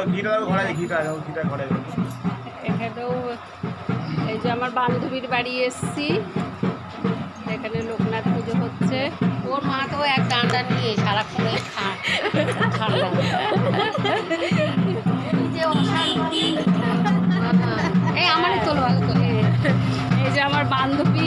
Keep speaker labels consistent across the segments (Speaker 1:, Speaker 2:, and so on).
Speaker 1: দেখো ঘিটা ঘরে
Speaker 2: এখানেও এই যে আমার বান্ধবীর বাড়ি এসছি। এখানে লোকনাথ পুজো হচ্ছে।
Speaker 3: ওর মা তো এক ডান্ডা নিয়ে সারাক্ষণ ঠান্ডা। এই আমারই তোলো তোলো।
Speaker 2: এই যে আমার বান্ধবী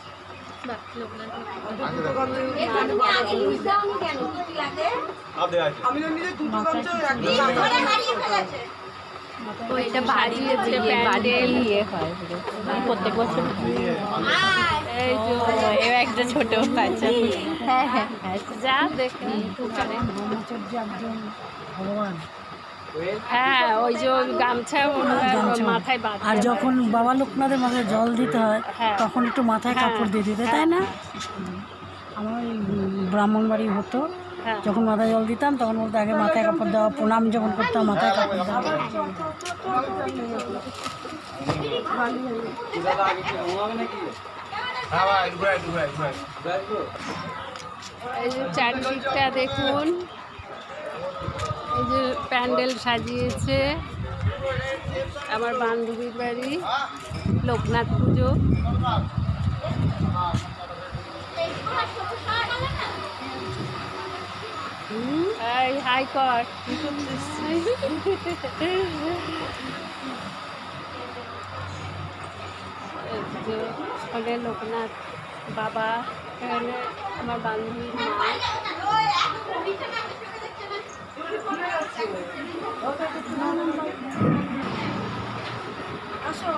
Speaker 2: প্যান্ডেল ইয়ে হয় প্রত্যেক বছর এই
Speaker 3: একটা ছোট বাচ্চা
Speaker 2: হ্যাঁ হ্যাঁ যা দেখি হ্যাঁ ওই যে ওই গামছা মাথায় বাঁধ
Speaker 4: আর যখন বাবা লোকনাথের মাথায় জল দিতে হয়
Speaker 2: হ্যাঁ।
Speaker 4: তখন একটু মাথায়
Speaker 2: হ্যাঁ।
Speaker 4: কাপড় দিয়ে দিতে তাই না? আমার ওই ব্রাহ্মণ বাড়ি হতো।
Speaker 2: হ্যাঁ।
Speaker 4: যখন মাথায় জল দিতাম তখন বলতো আগে মাথায় কাপড় দেওয়া প্রণাম যখন করতাম মাথায় কাপড় দেওয়া।
Speaker 1: হ্যাঁ
Speaker 2: এই যে চারদিকটা দেখুন। এই যে প্যান্ডেল সাজিয়েছে আমার বান্ধবীর বাড়ি, লোকনাথ পুজো। হাই ওখানে লোকনাথ বাবা, এখানে আমার বান্ধবীর মা। আসো।